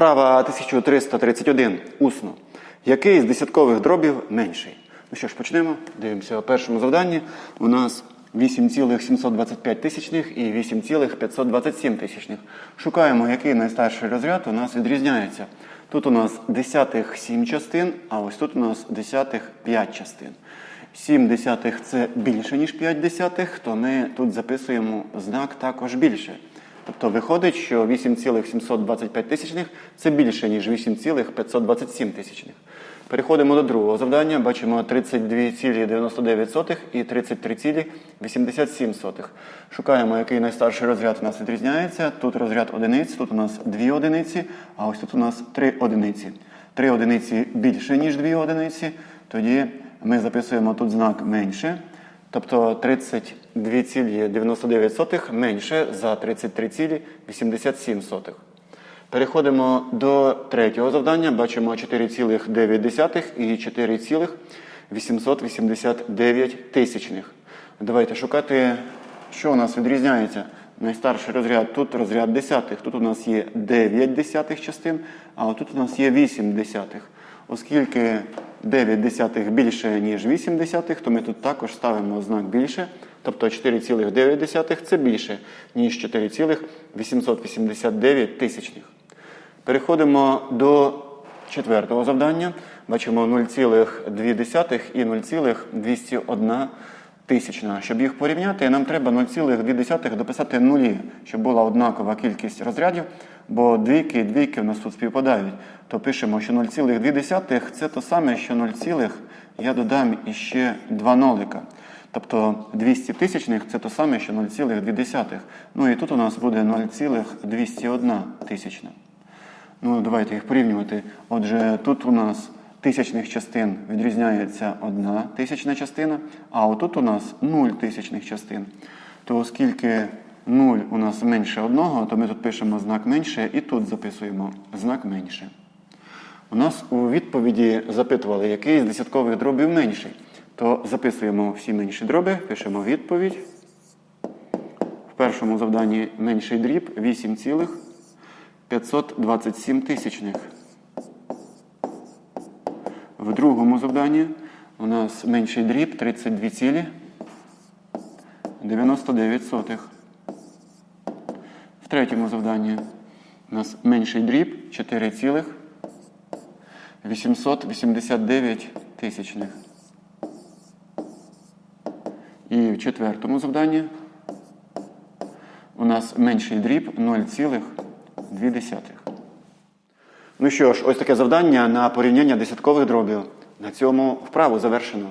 Вправа 1331. Усно. Який з десяткових дробів менший? Ну що ж, почнемо. Дивимося у першому завданні. У нас 8,725 тисячних і 8,527 тисячних. Шукаємо, який найстарший розряд у нас відрізняється. Тут у нас десятих 7 частин, а ось тут у нас десятих 5 частин. 7 десятих це більше, ніж 5 десятих, то ми тут записуємо знак також більше. Тобто виходить, що 8,725 тисячних це більше, ніж 8,527 тисячних. Переходимо до другого завдання. Бачимо 32,99 і 33,87. Шукаємо, який найстарший розряд у нас відрізняється. Тут розряд одиниць, тут у нас 2 одиниці, а ось тут у нас 3 одиниці. 3 одиниці більше, ніж 2 одиниці. Тоді ми записуємо тут знак менше. Тобто 32,99 менше за 33,87. Переходимо до третього завдання. Бачимо 4,9 і 4,889 тисячних. Давайте шукати, що у нас відрізняється. Найстарший розряд тут розряд десятих. Тут у нас є 9 десятих частин, а отут у нас є 8 десятих. Оскільки 9 десятих більше, ніж 8 десятих, то ми тут також ставимо знак більше. Тобто 4,9 це більше, ніж 4,889 тисячних. Переходимо до четвертого завдання. Бачимо 0,2 і 0,201 тисячна. Щоб їх порівняти, нам треба 0,2 дописати нулі, щоб була однакова кількість розрядів, бо двійки і двійки в нас тут співпадають. То пишемо, що 0,2 це то саме, що 0, я додам іще два нолика. Тобто 200 тисячних це то саме, що 0,2. Ну і тут у нас буде 0,201 тисячна. Ну, давайте їх порівнювати. Отже, тут у нас тисячних частин відрізняється одна тисячна частина, а отут у нас 0 тисячних частин. То оскільки 0 у нас менше одного, то ми тут пишемо знак менше і тут записуємо знак менше. У нас у відповіді запитували, який з десяткових дробів менший. То записуємо всі менші дроби, пишемо відповідь. В першому завданні менший дріб 8,527 тисячних. В другому завданні у нас менший дріб 32,99. В третьому завданні у нас менший дріб 4,889 тисячних. І в четвертому завданні у нас менший дріб 0,2. Ну що ж, ось таке завдання на порівняння десяткових дробів. На цьому вправу завершено.